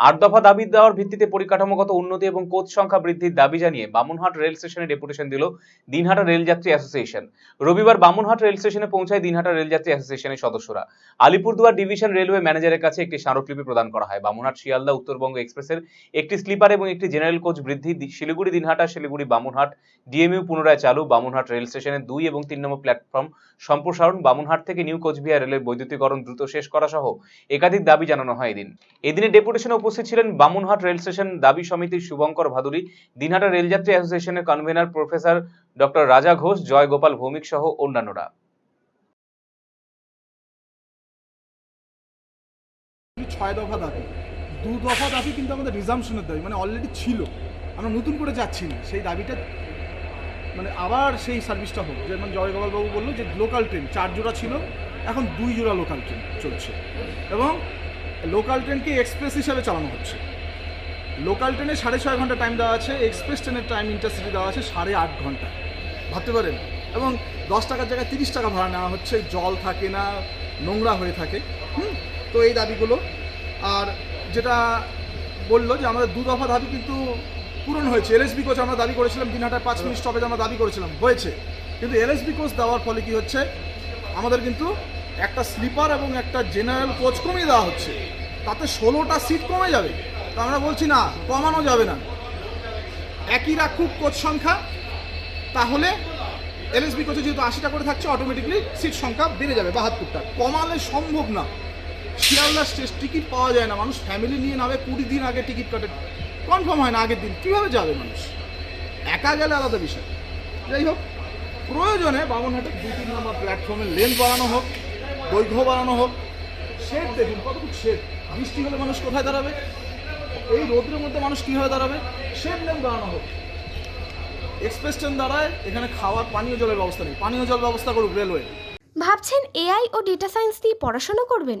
আট দফা দাবি দেওয়ার ভিত্তিতে পরিকাঠামোগত উন্নতি এবং কোচ সংখ্যা বৃদ্ধির দাবি জানিয়ে বামুনহাট রেল স্টেশনে ডেপুটেশন দিল দিনহাটা রেলযাত্রী অ্যাসোসিয়েশন। রবিবার বামুনহাট রেল স্টেশনে পৌঁছায় দিনহাটা রেলযাত্রী অ্যাসোসিয়েশনের সদস্যরা। আলিপুরদুয়ার ডিভিশন রেলওয়ে ম্যানেজারের কাছে একটি স্মারকলিপি প্রদান করা হয়। বামুনহাট, শিয়ালদা, উত্তরবঙ্গ এক্সপ্রেসের একটি স্লিপার এবং একটি জেনারেল কোচ বৃদ্ধি শিলিগুড়ি, দিনহাটা, শিলিগুড়ি, বামুনহাট ডিএমইউ পুনরায় চালু। বামুনহাট রেল স্টেশনের দুই এবং তিন নম্বর প্ল্যাটফর্ম সম্প্রসারণ। বামুনহাট থেকে নিউ কোচবিহার রেলের বৈদ্যুতিকরণ দ্রুত শেষ করা সহ একাধিক দাবি জানানো হয় এদিন। এদিনে ডেপুটেশনে উপস্থিত ছিলেন বামুনহাট রেল স্টেশন দাবি সমিতির শুভঙ্কর ভাদুরী, দিনহাটা রেলযাত্রী অ্যাসোসিয়েশনের কনভেনার প্রফেসর ডক্টর রাজা ঘোষ জয় গোপাল ভৌমিক সহ অন্যান্যরা। ছয় দফা দাবি। দু দফা দাবি কিন্তু আমাদের রিজামশনের দাবি মানে অলরেডি ছিল। আমরা নতুন করে যাচ্ছি না। সেই দাবিটা মানে আবার সেই সার্ভিসটা হোক যেমন জয়গোপালবাবু বলল যে লোকাল ট্রেন চার জোড়া ছিল, এখন দুই জোড়া লোকাল ট্রেন চলছে। এবং লোকাল ট্রেনকে এক্সপ্রেস হিসাবে চালানো হচ্ছে? লোকাল ট্রেনে সাড়ে ছয় ঘণ্টা টাইম দেওয়া আছে, এক্সপ্রেস ট্রেনের টাইম ইন্টারসিটি দেওয়া আছে সাড়ে আট ঘণ্টা। ভাবতে পারেন। এবং দশ টাকার জায়গায় তিরিশ টাকা ভাড়া নেওয়া হচ্ছে, জল থাকে না, নোংরা হয়ে থাকে। হুম, তো এই দাবিগুলো। আর যেটা বলল যে আমাদের দু দফা দাবি কিন্তু পূরণ হয়েছে। এলএসবি কোচ আমরা দাবি করেছিলাম, তিন দিনহাটায় পাঁচ মিনিট স্টপেজ আমরা দাবি করেছিলাম, হয়েছে। কিন্তু এলএসবি কোচ দেওয়ার ফলে কি হচ্ছে? আমাদের কিন্তু একটা স্লিপার এবং একটা জেনারেল কোচ কমিয়ে দেওয়া হচ্ছে। তাতে ষোলোটা সিট কমে যাবে। তো আমরা বলছি, না, কমানো যাবে না। একই রাখুক কোচ সংখ্যা। তাহলে এলএসবি কোচে যেহেতু আশিটা করে থাকছে অটোমেটিকলি সিট সংখ্যা বেড়ে যাবে বাহাত্তরটা। কমালে সম্ভব না। শিয়ালদা স্টেজ টিকিট পাওয়া যায় না। মানুষ ফ্যামিলি নিয়ে নামে, কুড়ি দিন আগে টিকিট কাটে। কনফার্ম হয় না আগের দিন। কীভাবে যাবে মানুষ? একা গেলে আলাদা বিষয়। যাই হোক, প্রয়োজনে বামনহাটের দুই তিন নম্বর প্ল্যাটফর্মের লেন বাড়ানো হোক। দৈর্ঘ্য বাড়ানো হোক। শেড দেখুন, কতটুকু শেড? বৃষ্টি হলে মানুষ কোথায় দাঁড়াবে? এই রোদ্রের মধ্যে মানুষ কীভাবে দাঁড়াবে? শেড লেন বাড়ানো হোক? এক্সপ্রেস ট্রেন দাঁড়ায়, এখানে খাওয়ার পানীয় জলের ব্যবস্থা নেই। পানীয় জল ব্যবস্থা করুক রেলওয়ে। ভাবছেন এআই ও ডেটা সায়েন্স দিয়ে পড়াশোনা করবেন?